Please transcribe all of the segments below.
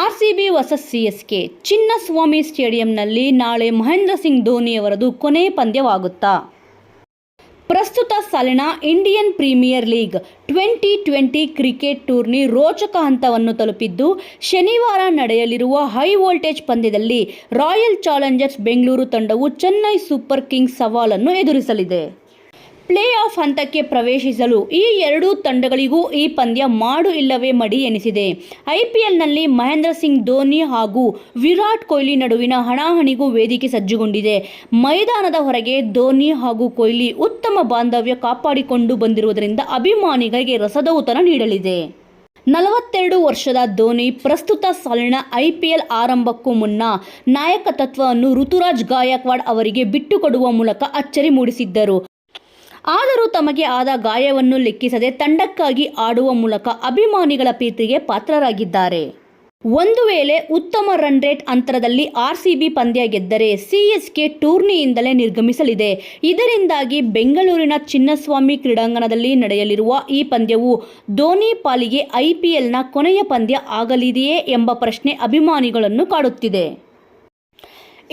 RCB versus K Chinnaswamy ಸ್ಟೇಡಿಯಂನಲ್ಲಿ ನಾಳೆ ಮಹೇಂದ್ರ ಸಿಂಗ್ ಧೋನಿಯವರದು ಕೊನೆ ಪಂದ್ಯವಾಗುತ್ತಾ? ಪ್ರಸ್ತುತ ಸಾಲಿನ Indian premier league twenty twenty cricket tourney ರೋಚಕ ಹಂತವನ್ನು ತಲುಪಿದ್ದು, ಶನಿವಾರ ನಡೆಯಲಿರುವ ಹೈ ವೋಲ್ಟೇಜ್ ಪಂದ್ಯದಲ್ಲಿ ರಾಯಲ್ ಚಾಲೆಂಜರ್ಸ್ ಬೆಂಗಳೂರು ತಂಡವು ಚೆನ್ನೈ ಸೂಪರ್ ಕಿಂಗ್ಸ್ ಸವಾಲನ್ನು ಎದುರಿಸಲಿದೆ. ಪ್ಲೇ ಆಫ್ ಹಂತಕ್ಕೆ ಪ್ರವೇಶಿಸಲು ಈ ಎರಡೂ ತಂಡಗಳಿಗೂ ಈ ಪಂದ್ಯ ಮಾಡು ಇಲ್ಲವೇ ಮಡಿ ಎನಿಸಿದೆ. ಐಪಿಎಲ್ನಲ್ಲಿ ಮಹೇಂದ್ರ ಸಿಂಗ್ ಧೋನಿ ಹಾಗೂ ವಿರಾಟ್ ಕೊಹ್ಲಿ ನಡುವಿನ ಹಣಾಹಣಿಗೂ ವೇದಿಕೆ ಸಜ್ಜುಗೊಂಡಿದೆ. ಮೈದಾನದ ಹೊರಗೆ ಧೋನಿ ಹಾಗೂ ಕೊಹ್ಲಿ ಉತ್ತಮ ಬಾಂಧವ್ಯ ಕಾಪಾಡಿಕೊಂಡು ಬಂದಿರುವುದರಿಂದ ಅಭಿಮಾನಿಗಳಿಗೆ ರಸದೌತಣ ನೀಡಲಿದೆ. ನಲವತ್ತೆರಡು ವರ್ಷದ ಧೋನಿ ಪ್ರಸ್ತುತ ಸಾಲಿನ ಐಪಿಎಲ್ ಆರಂಭಕ್ಕೂ ಮುನ್ನ ನಾಯಕತ್ವವನ್ನು ಋತುರಾಜ್ ಗಾಯಕ್ವಾಡ್ ಅವರಿಗೆ ಬಿಟ್ಟುಕೊಡುವ ಮೂಲಕ ಅಚ್ಚರಿ ಮೂಡಿಸಿದ್ದರು. ಆದರೂ ತಮಗೆ ಆದ ಗಾಯವನ್ನು ಲೆಕ್ಕಿಸದೆ ತಂಡಕ್ಕಾಗಿ ಆಡುವ ಮೂಲಕ ಅಭಿಮಾನಿಗಳ ಪ್ರೀತಿಗೆ ಪಾತ್ರರಾಗಿದ್ದಾರೆ. ಒಂದು ವೇಳೆ ಉತ್ತಮ ರನ್ ರೇಟ್ ಅಂತರದಲ್ಲಿ ಆರ್ಸಿಬಿ ಪಂದ್ಯ ಗೆದ್ದರೆ ಸಿಎಸ್ಕೆ ಟೂರ್ನಿಯಿಂದಲೇ ನಿರ್ಗಮಿಸಲಿದೆ. ಇದರಿಂದಾಗಿ ಬೆಂಗಳೂರಿನ ಚಿನ್ನಸ್ವಾಮಿ ಕ್ರೀಡಾಂಗಣದಲ್ಲಿ ನಡೆಯಲಿರುವ ಈ ಪಂದ್ಯವು ಧೋನಿ ಪಾಲಿಗೆ ಐಪಿಎಲ್ನ ಕೊನೆಯ ಪಂದ್ಯ ಆಗಲಿದೆಯೇ ಎಂಬ ಪ್ರಶ್ನೆ ಅಭಿಮಾನಿಗಳನ್ನು ಕಾಡುತ್ತಿದೆ.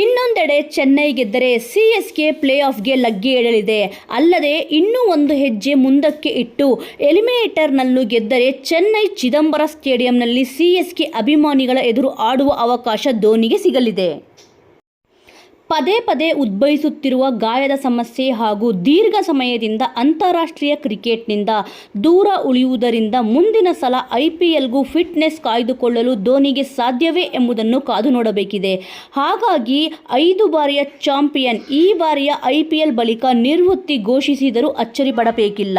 ಇನ್ನೊಂದೆಡೆ ಚೆನ್ನೈ ಗೆದ್ದರೆ ಸಿಎಸ್ಕೆ ಪ್ಲೇ ಆಫ್ಗೆ ಲಗ್ಗೆ ಇಡಲಿದೆ ಅಲ್ಲದೆ ಇನ್ನೂ ಒಂದು ಹೆಜ್ಜೆ ಮುಂದಕ್ಕೆ ಇಟ್ಟು ಎಲಿಮಿನೇಟರ್ನಲ್ಲೂ ಗೆದ್ದರೆ ಚೆನ್ನೈ ಚಿದಂಬರ ಸ್ಟೇಡಿಯಂನಲ್ಲಿ ಸಿಎಸ್ಕೆ ಅಭಿಮಾನಿಗಳ ಎದುರು ಆಡುವ ಅವಕಾಶ ಧೋನಿಗೆ ಸಿಗಲಿದೆ. ಪದೇ ಪದೇ ಉದ್ಭವಿಸುತ್ತಿರುವ ಗಾಯದ ಸಮಸ್ಯೆ ಹಾಗೂ ದೀರ್ಘ ಸಮಯದಿಂದ ಅಂತಾರಾಷ್ಟ್ರೀಯ ಕ್ರಿಕೆಟ್ನಿಂದ ದೂರ ಉಳಿಯುವುದರಿಂದ ಮುಂದಿನ ಸಲ ಐಪಿಎಲ್ಗೂ ಫಿಟ್ನೆಸ್ ಕಾಯ್ದುಕೊಳ್ಳಲು ಧೋನಿಗೆ ಸಾಧ್ಯವೇ ಎಂಬುದನ್ನು ಕಾದು ನೋಡಬೇಕಿದೆ. ಹಾಗಾಗಿ ಐದು ಬಾರಿಯ ಚಾಂಪಿಯನ್ ಈ ಬಾರಿಯ ಐಪಿಎಲ್ ಬಳಿಕ ನಿವೃತ್ತಿ ಘೋಷಿಸಿದರೂ ಅಚ್ಚರಿ ಪಡಬೇಕಿಲ್ಲ.